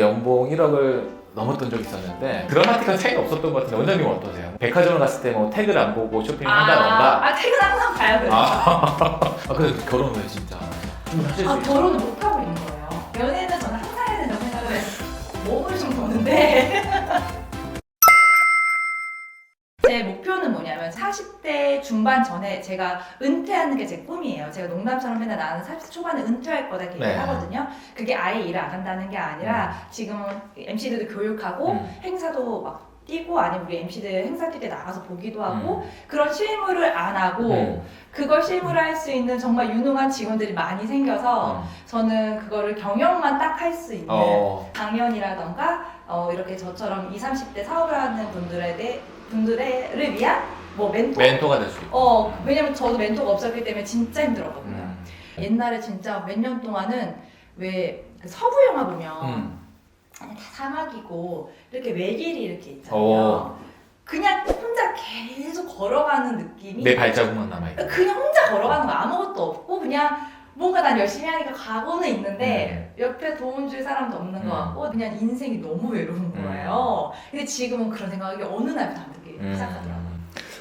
연봉 1억을 넘었던 적이 있었는데 드라마틱한 차이는 없었던 것 같은데 원장님은 어떠세요? 백화점을 갔을 때 뭐 태그를 안 보고 쇼핑을 한다던가 아, 퇴근 항상 가야 돼요. 아, 아 그래도 결혼을 왜 진짜 좀 하실 수 있어요? 결혼을 못 하고 있는 거예요. 연애는 저는 항상 해야 된다고 생각을 해서 몸을 좀 보는데. 40대 중반 전에 제가 은퇴하는 게 제 꿈이에요. 제가 농담처럼 맨날 나는 40대 초반에 은퇴할 거다 이렇게 네. 얘기하거든요. 그게 아예 일을 안 한다는 게 아니라 지금은 MC들도 교육하고 음. 행사도 막 뛰고 아니면 우리 MC들 행사 뛸 때 나가서 보기도 하고 음. 그런 실무를 안 하고 음. 그걸 실무를 할 수 있는 정말 유능한 직원들이 많이 생겨서 음. 저는 그거를 경영만 딱 할 수 있는 어. 강연이라던가 어, 이렇게 저처럼 20, 30대 사업을 하는 분들에 대해 분들을 위한 뭐 멘토 멘토가 될 수 있고 어 왜냐면 저도 멘토가 없었기 때문에 진짜 힘들었거든요 음. 옛날에 진짜 몇 년 동안은 왜그 서부 영화 보면 음. 아니, 다 사막이고 이렇게 외길이 이렇게 있잖아요 어. 그냥 혼자 계속 걸어가는 느낌이 내 발자국만 남아 있고 그냥 혼자 걸어가는 거 아무것도 없고 그냥 뭔가 난 열심히 하니까 가고는 있는데 옆에 도움 줄 사람도 없는 것 음. 같고 그냥 인생이 너무 외로운 음. 거예요. 근데 지금은 그런 생각이 어느 날부터 안 들기 음. 시작하더라고요.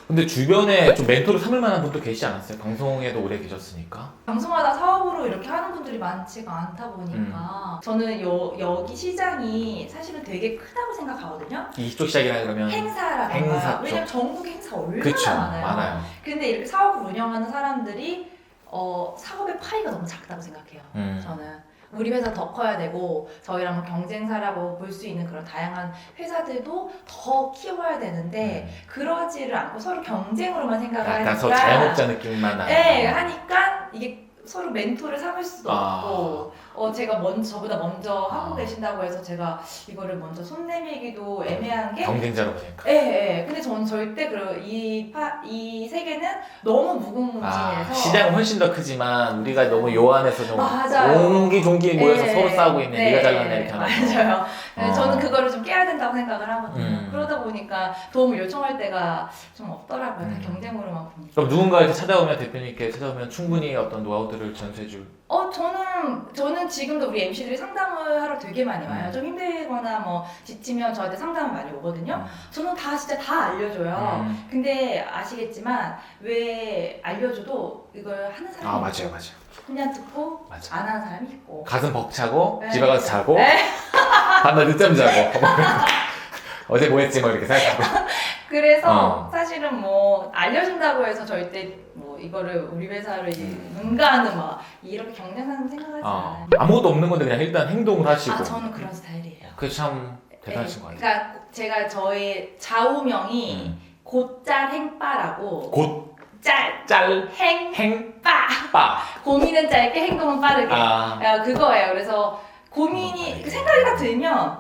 근데 주변에 좀 멘토로 삼을 만한 분도 계시지 않았어요? 방송에도 오래 계셨으니까 방송하다 사업으로 이렇게 하는 분들이 많지가 않다 음. 보니까 저는 요, 여기 시장이 사실은 되게 크다고 생각하거든요. 이쪽 시작이라 그러면 행사라던가 행사 쪽. 왜냐면 전국에 행사가 얼마나 그쵸 많아요. 많아요 근데 이렇게 사업을 운영하는 사람들이 어, 사업의 파이가 너무 작다고 생각해요. 음. 저는 우리 회사 더 커야 되고 저희랑 뭐 경쟁사라고 볼 수 있는 그런 다양한 회사들도 더 키워야 되는데 그러지를 않고 서로 경쟁으로만 생각을 하니까 음. 자영업자 느낌만 나요 네 하니까 이게 서로 멘토를 삼을 수도 아. 없고 어 제가 먼저 저보다 먼저 하고 아. 계신다고 해서 제가 이거를 먼저 손 내밀기도 애매한 게 경쟁자로 보니까 예, 예. 근데 저는 절대 그이파이 세계는 너무 무궁무진해서 아, 시장은 훨씬 더 크지만 우리가 너무 요 안에서 좀 맞아요. 옹기종기 모여서 예, 서로 싸우고 있네 네, 네가 잘났네 이렇게 하는 거 맞아요. 네, 어. 저는 그거를 좀 깨야 된다고 생각을 하거든요. 음. 그러다 보니까 도움을 요청할 때가 좀 없더라고요. 다 음. 경쟁으로만 보니까. 그럼 누군가 이렇게 찾아오면 대표님께 찾아오면 충분히 어떤 노하우들을 전수해줄 어, 저는, 저는 지금도 우리 MC들이 상담을 하러 되게 많이 와요. 음. 좀 힘들거나 뭐 지치면 저한테 상담을 많이 오거든요. 저는 다 진짜 다 알려줘요. 음. 근데 아시겠지만 왜 알려줘도 이걸 하는 사람이 아 맞아요 맞아요 그냥 듣고 맞아 안 하는 사람이 있고 가슴 벅차고 네. 집에 가서 자고 네. 다음날 늦잠 자고 어제 뭐 했지 뭐 이렇게 생각하고 그래서 어. 사실은 뭐 알려준다고 해서 절대 뭐 이거를 우리 회사를 이제 음. 응가하는 막 이렇게 경쟁하는 생각하지 어, 않아요. 아무것도 없는 건데 그냥 일단 행동을 하시고 아 저는 그런 스타일이에요. 그게 참 대단하신 네, 거 같아요 그러니까 제가 저의 좌우명이 음. 곧잘 행빠라고 곧, 짤, 짤, 행, 행, 빠 빠. 고민은 짧게 행동은 빠르게 아, 야, 그거예요. 그래서 고민이 그 생각이 딱 들면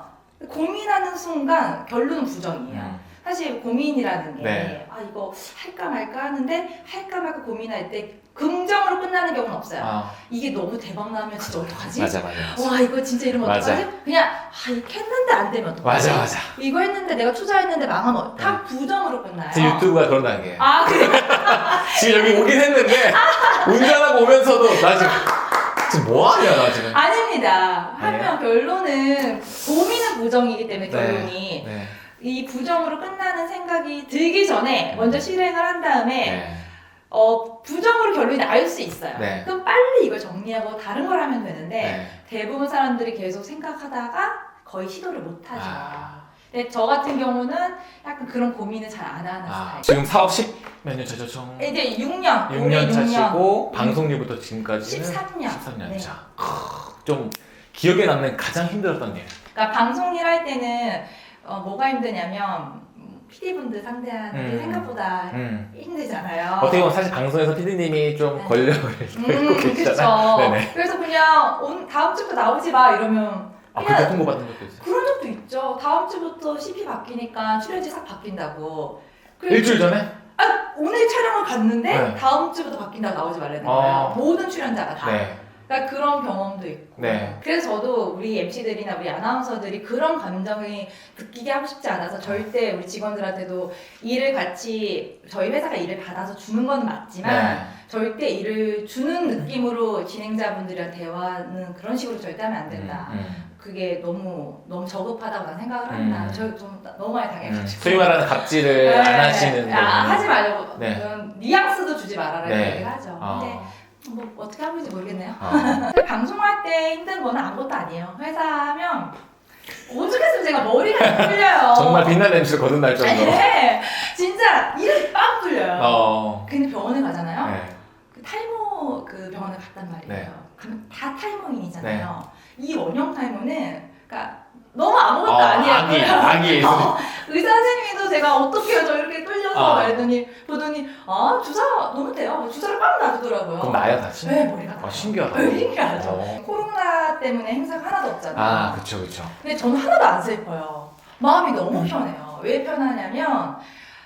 고민하는 순간 결론은 부정이에요. 음. 사실 고민이라는 게, 네. 아, 이거 할까 말까 하는데, 할까 말까 고민할 때, 긍정으로 끝나는 경우는 없어요. 아, 이게 너무 대박 나면 진짜 어떡하지? 맞아, 맞아. 와, 이거 진짜 이러면 맞아. 어떡하지? 그냥, 아, 이거 했는데 안 되면 어떡하지? 맞아, 맞아. 이거 했는데 내가 투자했는데 망하면 다 부정으로 끝나요. 제 유튜브가 그런 단계. 아, 그래. 지금 여기 오긴 했는데, 운전하고 오면서도, 나 지금, 지금 뭐 하냐, 나 지금. 아닙니다. 하면 결론은, 고민은 부정이기 때문에 결론이. 네. 이 부정으로 끝나는 생각이 들기 전에 먼저 실행을 한 다음에 네. 어, 부정으로 결론이 나올 수 있어요. 네. 그럼 빨리 이걸 정리하고 다른 걸 하면 되는데 네. 대부분 사람들이 계속 생각하다가 거의 시도를 못 하죠. 아, 근데 저 같은 경우는 약간 그런 고민을 잘 안 하는 아, 스타일. 지금 사업 10몇 년 차죠, 총? 이제 6년, 올해 6년 6년, 차시고, 방송일부터 지금까지는 13년. 13년 네. 차. 크, 좀 기억에 남는 가장 힘들었던 일. 그러니까 방송 일 할 때는 어, 뭐가 힘드냐면 PD분들 상대하는 게 음. 생각보다 음. 힘들잖아요. 어떻게 보면 사실 방송에서 피디님이 좀 네. 권력을 음, 갖고 계시잖아요. 네네. 그래서 그냥 온, 다음 주부터 나오지 마 이러면 아, 그때 통보받은 적도 있어요. 그런 적도 있죠. 다음 주부터 CP 바뀌니까 출연지 싹 바뀐다고. 일주일 전에? 아, 오늘 촬영을 갔는데 네. 다음 주부터 바뀐다고 나오지 말라는 아. 거예요. 모든 출연자가 다. 네. 그러니까 그런 경험도 있고. 네. 그래서 저도 우리 MC들이나 우리 아나운서들이 그런 감정이 느끼게 하고 싶지 않아서 절대 우리 직원들한테도 일을 같이 저희 회사가 일을 받아서 주는 건 맞지만 네. 절대 일을 주는 느낌으로 진행자분들이랑 대화는 그런 식으로 절대 하면 안 된다. 음, 음. 그게 너무 너무 저급하다고 난 생각을 한다. 음. 저좀 너무 많이 음, 당해가지고. 소위 말하는 갑질을 네. 안 하시는 아, 하지 말려고. 네. 그런 뉘앙스도 주지 말아라 네. 이렇게 얘기를 하죠. 어. 근데 뭐 어떻게 하면 될지 모르겠네요. 어. 사실 방송할 때 힘든 거는 아무것도 아니에요. 회사하면 오죽했으면 제가 머리가 풀려요. 정말 빛나는 냄새를 거듭날 정도로. 네, 진짜 이렇게 빵 뚫려요. 어. 근데 병원에 가잖아요. 네. 그 탈모 그 병원에 갔단 말이에요. 네. 그러면 다 탈모인이잖아요. 이 원형 탈모는 그러니까 너무 아무것도 어, 아니에요. 아기, 아기. 어, 의사 선생님도 제가 어떻게 저 이렇게 뚫려서 아. 말했더니 보더니 아 주사 놓으면 돼요. 주사를 꽉 놔주더라고요. 그럼 나요 다시? 네 머리가 아 나. 신기하다. 네, 신기하죠. 어. 코로나 때문에 행사가 하나도 없잖아요. 아 그쵸 그쵸. 근데 저는 하나도 안 슬퍼요. 마음이 너무 편해요. 왜 편하냐면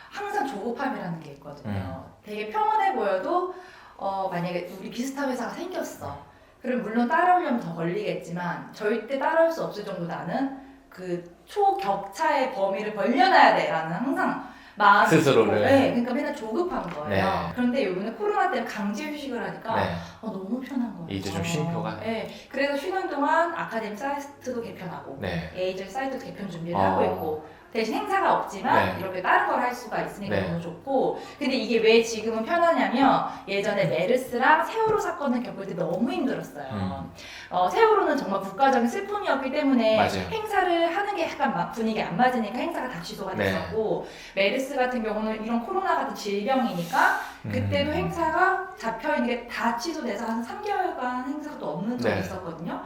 항상 조급함이라는 게 있거든요. 음. 되게 평온해 보여도 어, 만약에 우리 비슷한 회사가 생겼어. 그럼 물론 따라오려면 더 걸리겠지만 절대 따라올 수 없을 정도 나는 그 초격차의 범위를 벌려놔야 돼라는 항상 마음이 스스로를. 있고, 네, 그러니까 맨날 조급한 거예요. 네. 그런데 요번에 코로나 때문에 강제 휴식을 하니까 네. 어, 너무 편한 거예요. 이제 좀 쉼표가. 네, 그래서 쉬는 동안 아카데미 사이트도 개편하고 네. 에이젤 사이트 개편 준비를 어. 하고 있고 대신 행사가 없지만 네. 이렇게 다른 걸 할 수가 있으니까 네. 너무 좋고 근데 이게 왜 지금은 편하냐면 예전에 메르스랑 세월호 사건을 겪을 때 너무 힘들었어요. 음. 어, 세월호는 정말 국가적인 슬픔이었기 때문에 맞아요. 행사를 하는 게 약간 막 분위기 안 맞으니까 행사가 다 취소가 네. 됐었고 메르스 같은 경우는 이런 코로나 같은 질병이니까 그때도 음. 행사가 잡혀 있는 게 다 취소돼서 한 3개월간 행사가 또 없는 적이 네. 있었거든요.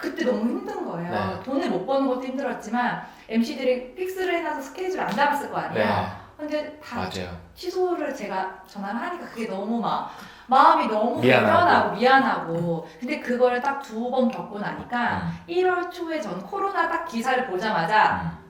그때 너무 힘든 거예요. 네. 돈을 못 버는 것도 힘들었지만 MC들이 픽스를 해놔서 스케줄 안 잡았을 거 아니에요. 네. 근데 다 맞아요. 취소를 제가 전화를 하니까 그게 너무 막 마음이 너무 미안하고. 불편하고 미안하고 근데 그걸 딱 두 번 겪고 나니까 음. 1월 초에 전 코로나 딱 기사를 보자마자 음.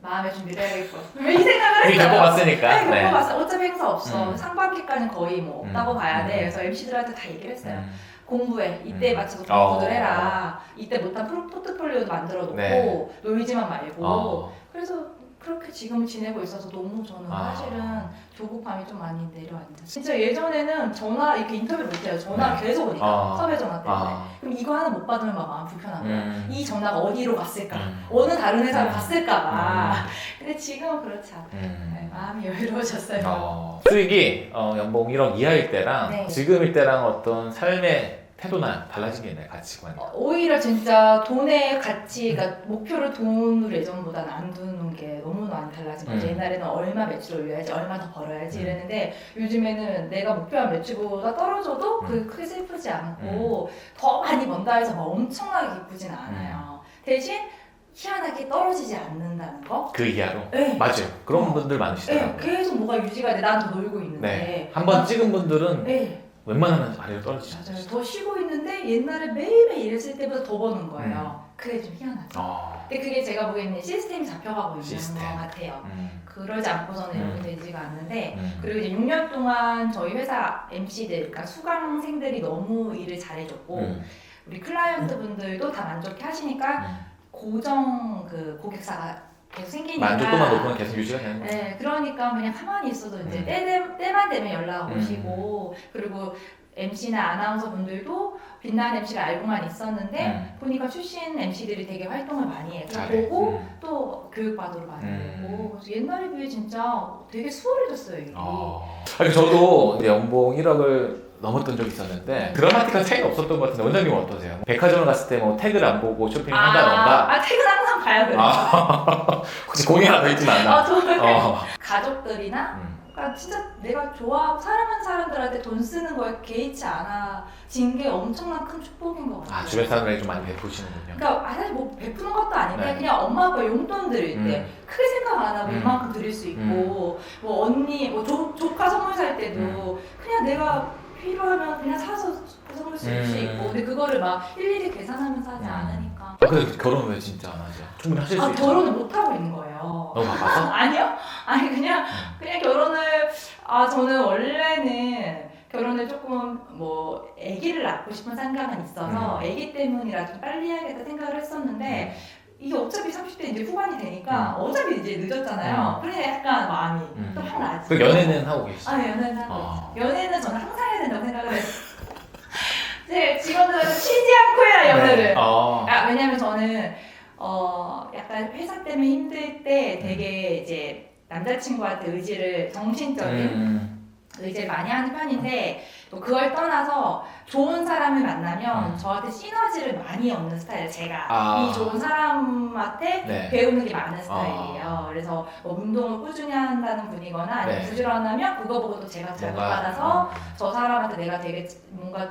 마음의 준비를 해야겠고 이 생각을 했어요. 겪어봤으니까. 네, 겪어봤어. 어차피 행사 없어. 음. 상반기까지는 거의 뭐 없다고 음. 봐야 돼. 음. 그래서 MC들한테 다 얘기를 했어요. 음. 공부해. 이때 음. 맞춰서 어. 공부를 해라. 이때 못한 프로- 포트폴리오도 만들어 놓고 네. 놀지만 말고. 어. 그래서 그렇게 지금 지내고 있어서 너무 저는 아. 사실은 조급함이 좀 많이 내려앉아요. 진짜 예전에는 전화 이렇게 인터뷰를 못해요. 전화 네. 계속 오니까 아. 섭외 전화 때문에. 아. 그럼 이거 하나 못 받으면 막 마음 거야. 음. 이 전화가 어디로 갔을까? 음. 어느 다른 회사로 음. 갔을까 봐. 음. 근데 지금은 그렇지 않아요. 음. 네, 마음이 여유로워졌어요. 어, 수익이 어, 연봉 1억 이하일 때랑 네. 지금일 때랑 어떤 삶의 태도나 달라진 게 있나요? 가치관이? 어, 오히려 진짜 돈의 가치, 그러니까 목표를 돈으로 예전보다는 안 두는 게 너무 많이 달라진 거죠. 음. 옛날에는 얼마 매출 올려야지, 얼마 더 벌어야지 음. 이랬는데 요즘에는 내가 목표한 매출보다 떨어져도 그게 크게 슬프지 않고 더 많이 번다 해서 막 엄청나게 기쁘진 않아요. 대신 희한하게 떨어지지 않는다는 거? 그 이하로? 네. 맞아요. 그런 어. 분들 네, 많으시더라고요. 계속 뭐가 유지가 돼. 난 더 놀고 있는데. 네. 한번 찍은 분들은 네, 웬만하면 아래로 떨어지지 맞아요. 더 쉬고 있는데 옛날에 매일매일 일했을 때보다 더 버는 거예요. 그게 좀 희한하죠. 어. 근데 그게 제가 보기에는 시스템이 잡혀가고 있는 시스템. 것 같아요. 음. 그러지 않고서는 음. 이렇게 되지가 않는데 음. 그리고 이제 6년 동안 저희 회사 MC들, 그러니까 수강생들이 너무 일을 잘해줬고 음. 우리 클라이언트 분들도 다 만족해 하시니까 음. 고정 그 고객사가 계속 생기니까 만족도만 높으면 계속 유지가 되는 거죠. 네, 그러니까 그냥 가만히 있어도 이제 음. 때, 때, 때만 되면 연락 음. 오시고 그리고 MC나 아나운서 분들도 빛나는 MC를 알고만 있었는데 음. 보니까 출신 MC들이 되게 활동을 많이 해서 잘해. 보고 음. 또 교육받으러 많이 음. 오고 그래서 옛날에 비해 진짜 되게 수월해졌어요 일이. 어. 아니, 저도 연봉 1억을 넘었던 적이 있었는데 드라마틱한 차이는 없었던 것 같은데 원장님 은 어떠세요? 백화점을 갔을 때 뭐 태그를 안 보고 쇼핑을 한다던가 아, 퇴근 항 돼요. 아, 혹시 더 있진 않나? 아, 저는 어. 가족들이나 음. 그러니까 진짜 내가 좋아하고 사랑하는 사람들한테 돈 쓰는 거에 개의치 않아진 게 엄청난 큰 축복인 것 같아요. 아 주변 사람들에게 좀 많이 베푸시는군요. 그러니까 아, 사실 뭐 베푸는 것도 아닌데 네. 그냥 엄마 아빠 용돈 드릴 때 음. 크게 생각 안 하고 음. 이만큼 드릴 수 있고 뭐 언니 뭐 조, 조카 선물 살 때도 음. 그냥 내가 필요하면 그냥 사서 선물 쓸수 음. 있고 근데 그거를 막 일일이 계산하면서 하지 음. 않으니까 아 근데 결혼 왜 진짜 안 하죠? 충분히 하실 수 아 있죠. 결혼을 못 하고 있는 거예요. 너무 바빠서? 아니요? 아니 그냥 음. 그냥 결혼을 아 저는 원래는 결혼을 조금 뭐 아기를 낳고 싶은 생각은 있어서 음. 아기 때문이라도 좀 빨리 해야겠다 생각을 했었는데 이게 어차피 30대 이제 후반이 되니까 어차피 이제 늦었잖아요. 그러니까 약간 마음이 음. 또확 나지. 그 연애는 하고 계시죠? 아 연애는 하고 아. 있죠. 연애는 저는 항상 해야 된다고 생각을 했어요. 제 직원들한테 치지 않고 해라 연애를. 네. 어. 아, 왜냐면 저는 어 약간 회사 때문에 힘들 때 되게 이제 남자친구한테 의지를 정신적인 음. 의지를 많이 하는 편인데 또 그걸 떠나서 좋은 사람을 만나면 음. 저한테 시너지를 많이 얻는 스타일이에요. 제가 아. 이 좋은 사람한테 네. 배우는 게 많은 스타일이에요. 그래서 뭐 운동을 꾸준히 한다는 분이거나 아니면 네. 부지런하면 그거 보고 또 제가 자극받아서 뭔가, 저 사람한테 내가 되게 뭔가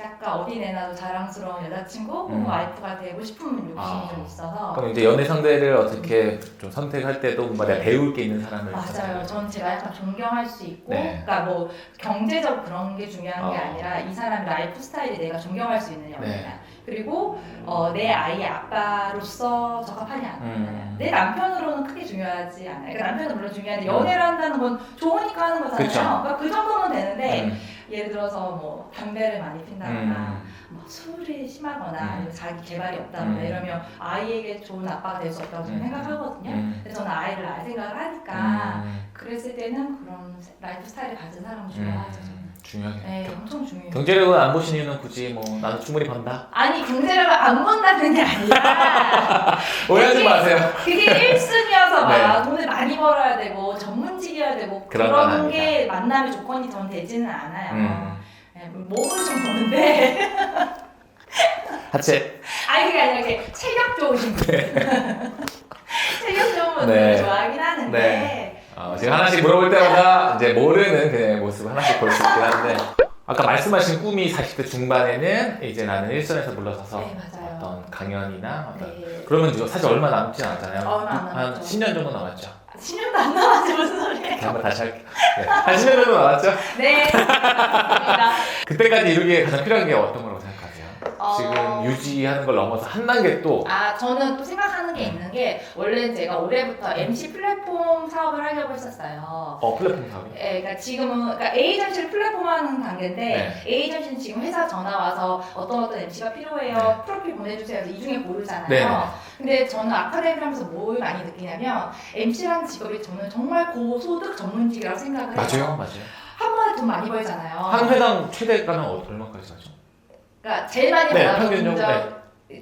약간 어디 내놔도 자랑스러운 여자친구 혹은 음. 와이프가 되고 싶은 욕심이 아. 좀 있어서 그럼 이제 연애 상대를 어떻게 좀 선택할 때도 뭔가 내가 배울 게 있는 사람을 맞아요. 저는 제가 약간 존경할 수 있고, 네. 그러니까 뭐 경제적 그런 게 중요 한 게 어. 아니라 이 사람 라이프 스타일이 내가 존경할 수 있는 연애야. 네. 그리고 어, 내 아이의 아빠로서 적합하냐. 음. 내 남편으로는 크게 중요하지 않아요. 그러니까 남편은 물론 중요한데 연애를 한다는 건 좋으니까 하는 거잖아요. 그쵸. 그러니까 그 정도면 되는데 음. 예를 들어서 뭐 담배를 많이 핀다거나 음. 뭐 술이 심하거나 음. 아니면 자기 개발이 없다거나 음. 이러면 아이에게 좋은 아빠가 될 수 없다고 저는 음. 생각하거든요. 음. 근데 저는 아이를 낳을 생각을 하니까 음. 그랬을 때는 그런 라이프 스타일을 가진 사람을 좋아하죠. 음. 중요하게. 네, 엄청 중요해요. 경제력을 안 보신 이유는 굳이 뭐 나는 충분히 번다. 아니 경제력을 안 본다는 게 아니라 오해하지 그게- 마세요. 그게 1순위여서 네. 막 돈을 많이 벌어야 되고 전문직이어야 되고 그런 그런, 건게 만남의 조건이 전 되지는 않아요. 음. 네, 몸을 좀 보는데 하체. 아니 그게 아니라 이렇게 체격 좋으신 분 체격 좋은 분들 네. 좋아하긴 하는데 네. 어, 지금 하나씩 물어볼 때마다 이제 모르는 그의 모습을 하나씩 볼 수 있긴 한데 아까 말씀하신 꿈이 40대 중반에는 이제 나는 일선에서 물러서서 네 맞아요. 어떤 강연이나 어떤 네. 그러면 이거 사실 얼마 남지 않았잖아요. 얼마 안 한 남았죠. 10년 정도 남았죠. 10년도 안 남았지 무슨 소리예요? 이렇게 한번 다시 할게요. 네. 한 10년 정도 남았죠. 네. 그때까지 이루기에 가장 필요한 게 어떤? 어. 지금 유지하는 걸 넘어서 한 단계 또 아 저는 또 생각하는 게 있는 게 원래 제가 올해부터 MC 플랫폼 사업을 하려고 했었어요. 어, 플랫폼 사업이 예, 그러니까 지금은 그러니까 에이전시를 플랫폼하는 단계인데 네. 에이전시는 지금 회사 전화 와서 어떤 어떤 MC가 필요해요 프로필 보내주세요. 그래서 이 중에 고르잖아요. 네. 근데 저는 아카데미 하면서 뭘 많이 느끼냐면 MC라는 직업이 저는 정말 고소득 전문직이라고 생각을 해요. 맞아요, 맞아요. 한 번에 돈 많이 벌잖아요. 한 회당 최대 가면 어- 얼마까지 가죠? 그러니까 제일 많이 네, 받는 평균적으로,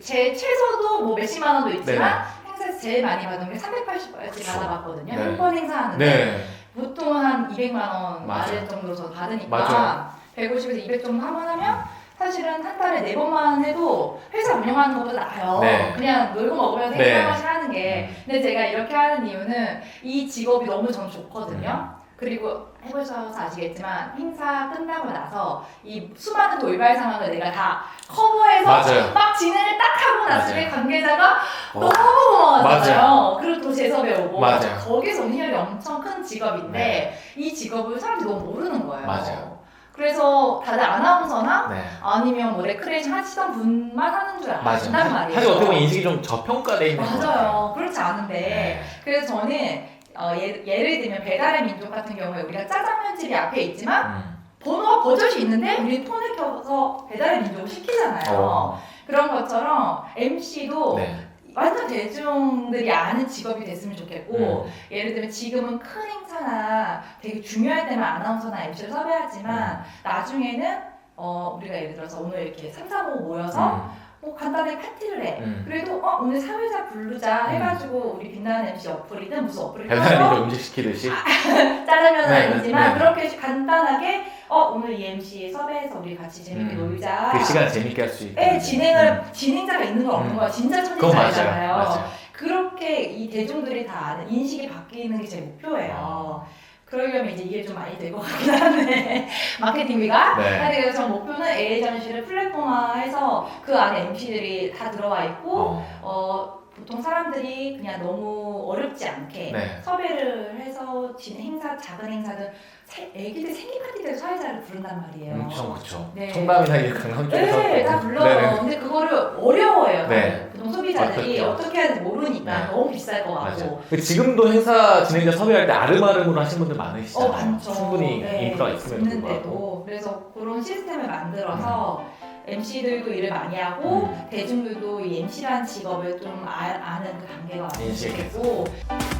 제 최소도 뭐 몇십만 원도 있지만 행사에서 제일 많이 받은 게 380까지 그쵸. 받아봤거든요. 네. 한 번 행사하는데 네, 보통 한 200만 원 맞아. 아래 정도 저 받으니까 맞아요. 150에서 200 정도 한 번 하면 사실은 한 달에 네 번만 해도 회사 운영하는 것보다 나아요. 네. 그냥 놀고 먹으면서 네. 행사 마시 하는 게. 근데 제가 이렇게 하는 이유는 이 직업이 너무 전 좋거든요. 음. 그리고 해보셔서 아시겠지만 행사 끝나고 나서 이 수많은 돌발 상황을 내가 다 커버해서 맞아요. 막 진행을 딱 하고 났을 때 관계자가 어, 너무 고마워하잖아요. 그리고 또 오고 맞아요. 거기서 운영이 엄청 큰 직업인데 이 직업을 사람들이 너무 모르는 거예요. 맞아요. 그래서 다들 아나운서나 네. 아니면 뭐 레크레이션 하시던 분만 하는 줄 맞아요. 안단 말이에요. 사실 어떻게 보면 인식이 좀 저평가돼 있는 것 같아요. 맞아요. 그렇지 않은데 네. 그래서 저는 어, 예, 예를 들면 배달의 민족 같은 경우에 우리가 짜장면집이 앞에 있지만 음. 번호가 버젓이 있는데 우리 폰을 켜서 배달의 민족을 시키잖아요. 어. 그런 것처럼 MC도 네. 완전 대중들이 아는 직업이 됐으면 좋겠고 음. 예를 들면 지금은 큰 행사나 되게 중요할 때만 아나운서나 MC를 섭외하지만 나중에는 어, 우리가 예를 들어서 오늘 이렇게 3, 4, 5 모여서 뭐 간단하게 파티를 해. 음. 그래도 어, 오늘 사회자 부르자 음. 해가지고 우리 빛나는 MC 어플이든 무슨 어플을 민족 음식 시키듯이 짜장면은 네, 아니지만 네. 그렇게 간단하게 어 오늘 이 MC 섭외해서 우리 같이 재밌게 음. 놀자. 그 시간 재밌게 할 수 있게. 네, 진행을 진행자가 있는 건 없는 음. 거야. 진짜 그건 맞아요. 천재잖아요. 맞아요. 그렇게 이 대중들이 다 아는 인식이 바뀌는 게 제 목표예요. 그러려면 이제 이게 좀 많이 될 것 같긴 한데 마케팅비가 네. 그래서 저 목표는 에이전시를 플랫폼화해서 그 안에 MC들이 다 들어와 있고 어. 어, 보통 사람들이 그냥 너무 어렵지 않게 네. 섭외를 해서 진 행사 작은 행사든 새- 애기들 생일 파티 때도 사회자를 부른단 말이에요. 엄청 그쵸. 네. 청담이나 이 강남 쪽에서 네, 다 불러요. 네네. 근데 그거를 어려워해요. 네. 보통 소비자들이 어떻게? 어떻게 해야 되는지 모르니까 네. 너무 비쌀 것 같고. 맞아요. 근데 지금도 행사 진행자 섭외할 때 아름아름으로 하시는 분들 많으시잖아요. 어. 충분히 네, 인프라가 있음에도 불구하고. 있는데도 그래서 그런 시스템을 만들어서 MC들도 일을 많이 하고 음. 대중들도 이 MC라는 직업을 좀 아, 아는 그 왔으면 인식해서. 좋겠고